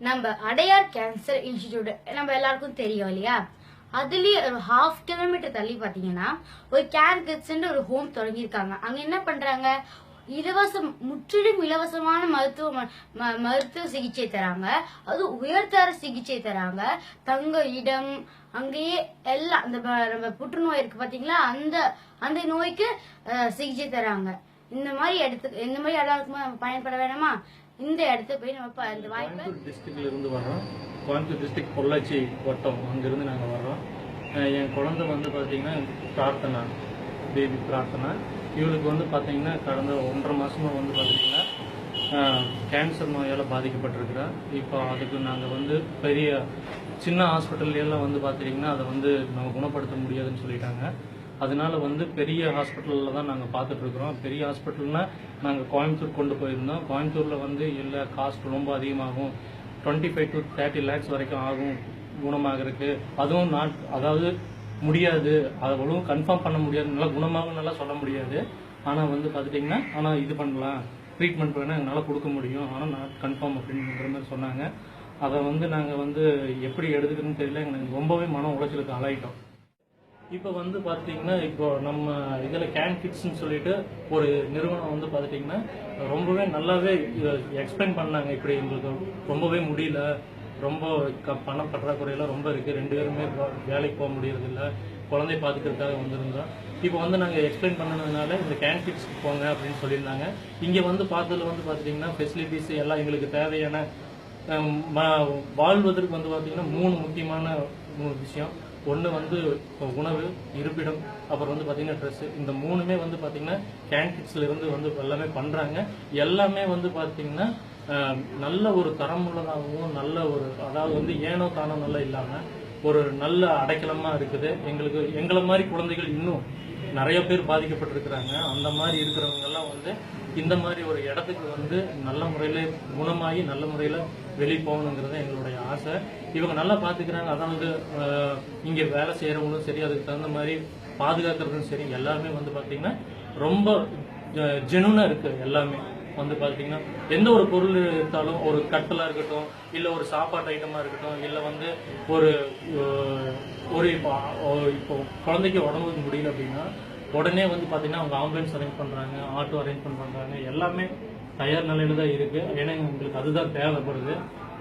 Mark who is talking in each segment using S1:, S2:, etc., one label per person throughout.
S1: நம்ம Adyar cancer institute நம்ம எல்லாருக்கும் தெரியும் இல்லையா? அதுலயே ஒரு ஹாஃப் கிலோமீட்டர் தள்ளி பாத்தீங்கன்னா ஒரு கேர் கிட்ஸ்ன்னு ஒரு ஹோம் தொடங்கியிருக்காங்க. அங்க என்ன பண்றாங்க? இலவசம் முற்றிலும் இலவசமான மருத்துவ ம- ம- மருத்துவ சிகிச்சை தராங்க. அது உயர்தர சிகிச்சை தராங்க. தங்க இடம் அங்கேயே எல்லாம் அந்த நம்ம புற்றுநோய் இருக்கு பாத்தீங்களா அந்த அந்த நோய்க்கு அஹ், சிகிச்சை தராங்க. இந்த மாதிரி இடத்துக்கு இந்த மாதிரி இடம் இருக்கும்போது நம்ம பயன்பட வேணாமா? இந்த இடத்துக்கு போய் நம்ம அந்த வாய்ப்பை
S2: கோயம்புத்தூர் டிஸ்ட்ரிக்ட்ல இருந்து வரோம் கோயம்புத்தூர் டிஸ்ட்ரிக்ட் பொள்ளாச்சி வட்டம் அங்கிருந்து நாங்கள் வர்றோம். என் குழந்தை வந்து பார்த்தீங்கன்னா பிரார்த்தனா பேபி பிரார்த்தனா. இவளுக்கு வந்து பார்த்தீங்கன்னா கடந்த ஒன்றரை மாதமாக வந்து பார்த்தீங்கன்னா கேன்சர் நோயால் பாதிக்கப்பட்டிருக்கிறா. இப்போ அதுக்கு நாங்கள் வந்து பெரிய சின்ன ஹாஸ்பிட்டல்லாம் வந்து பார்த்தீங்கன்னா அதை வந்து நம்ம குணப்படுத்த முடியாதுன்னு சொல்லிட்டாங்க. அதனால வந்து பெரிய ஹாஸ்பிட்டலில் தான் நாங்கள் பார்த்துட்டு இருக்கிறோம் பெரிய ஹாஸ்பிட்டல்னால் நாங்கள் கோயம்புத்தூர் கொண்டு போயிருந்தோம். கோயம்புத்தூரில் வந்து இல்லை காஸ்ட் ரொம்ப அதிகமாகும். Twenty five to thirty lakhs வரைக்கும் ஆகும் குணமாகறதுக்கு. அதுவும் நாட் அதாவது முடியாது. அதை கன்ஃபார்ம் பண்ண முடியாது. நல்லா குணமாகும் நல்லா சொல்ல முடியாது. ஆனால் வந்து பார்த்துட்டிங்கன்னா ஆனால் இது பண்ணலாம். ட்ரீட்மெண்ட் வேணால் எங்களால் கொடுக்க முடியும். ஆனால் நாட் கன்ஃபார்ம் அப்படிங்கிற மாதிரி சொன்னாங்க. அதை வந்து நாங்கள் வந்து எப்படி எடுத்துக்கணும்னு தெரியல. எங்களுக்கு ரொம்பவே மன உளைச்சலுக்கு ஆளாயிட்டோம். இப்போ வந்து பார்த்தீங்கன்னா இப்போ நம்ம இதில் கேன் கிட்ஸ்னு சொல்லிட்டு ஒரு நிறுவனம் வந்து பார்த்துட்டிங்கன்னா ரொம்பவே நல்லாவே எக்ஸ்பிளைன் பண்ணாங்க. இப்படி எங்களுக்கு ரொம்பவே முடியல. ரொம்ப க- பண பற்றாக்குறையெல்லாம் ரொம்ப இருக்குது ரெண்டு பேருமே வேலைக்கு போக முடியறதில்ல. குழந்தை பார்த்துக்கிறதுக்காக வந்திருந்தோம். இப்போ வந்து நாங்கள் எக்ஸ்பிளைன் பண்ணதுனால இந்த கேன் கிட்ஸ்க்கு போங்க அப்படின்னு சொல்லியிருந்தாங்க. இங்கே வந்து பார்த்ததுல வந்து பார்த்துட்டிங்கன்னா ஃபெசிலிட்டிஸ் எல்லாம் எங்களுக்கு தேவையான வாழ்வதற்கு வந்து பார்த்தீங்கன்னா மூணு முக்கியமான மூணு விஷயம். ஒன்று வந்து உணவு இருப்பிடம் அப்புறம் வந்து பார்த்தீங்கன்னா ட்ரெஸ்ஸு இந்த மூணுமே வந்து பார்த்தீங்கன்னா கேன்டின்ஸ்ல இருந்து வந்து எல்லாமே பண்ணுறாங்க எல்லாமே வந்து பார்த்தீங்கன்னா நல்ல ஒரு தரமுள்ளதாகவும் நல்ல ஒரு அதாவது வந்து ஏனோ தானோ நல்லா இல்லாமல் ஒரு நல்ல அடைக்கலமாக இருக்குது. எங்களுக்கு எங்களை மாதிரி குழந்தைகள் இன்னும் நிறைய பேர் பாதிக்கப்பட்டிருக்கிறாங்க. அந்த மாதிரி இருக்கிறவங்கெல்லாம் வந்து இந்த மாதிரி ஒரு இடத்துக்கு வந்து நல்ல முறையில் குணமாகி நல்ல முறையில் வெளியே போகணுங்கிறது எங்களுடைய ஆசை. இவங்க நல்லா பார்த்துக்கிறாங்க அதாவது இங்கே வேலை செய்கிறவங்களும் சரி அதுக்கு தகுந்த மாதிரி பாதுகாக்கிறதும் சரி எல்லாருமே வந்து பார்த்திங்கன்னா ரொம்ப ஜெனுனாக இருக்குது எல்லாமே. வந்து பார்த்தீங்கன்னா எந்த ஒரு பொருள் எடுத்தாலும் ஒரு கட்டலாக இருக்கட்டும் இல்லை ஒரு சாப்பாட்டு ஐட்டமாக இருக்கட்டும் இல்லை வந்து ஒரு ஒரு இப்போ இப்போ குழந்தைக்கு உடம்புக்கு முடியல அப்படின்னா உடனே வந்து பார்த்தீங்கன்னா அவங்க ஆம்புலன்ஸ் அரேஞ்ச் பண்ணுறாங்க ஆட்டோ அரேஞ்ச் பண்ணுறாங்க எல்லாமே தயார் நிலையில தான் இருக்குது ஏன்னா எங்களுக்கு அதுதான் தேவைப்படுது.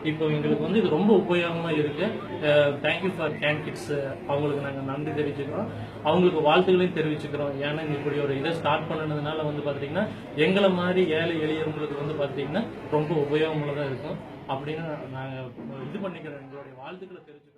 S2: இப்போ எங்களுக்கு வந்து இது ரொம்ப உபயோகமாக இருக்குது தேங்க்யூ ஃபார் கேன் கிட்ஸ் அவங்களுக்கு நாங்கள் நன்றி தெரிவிச்சுக்கிறோம். அவங்களுக்கு வாழ்த்துக்களையும் தெரிவிச்சுக்கிறோம். ஏன்னா இப்படி ஒரு இதை ஸ்டார்ட் பண்ணதுனால வந்து பார்த்தீங்கன்னா எங்களை மாதிரி ஏழை எளியவங்களுக்கு வந்து பார்த்தீங்கன்னா ரொம்ப உபயோகமுள்ளதாக இருக்கும். அப்படின்னு நாங்கள் இது பண்ணிக்கிறோம். எங்களுடைய வாழ்த்துக்களை தெரிவிச்சு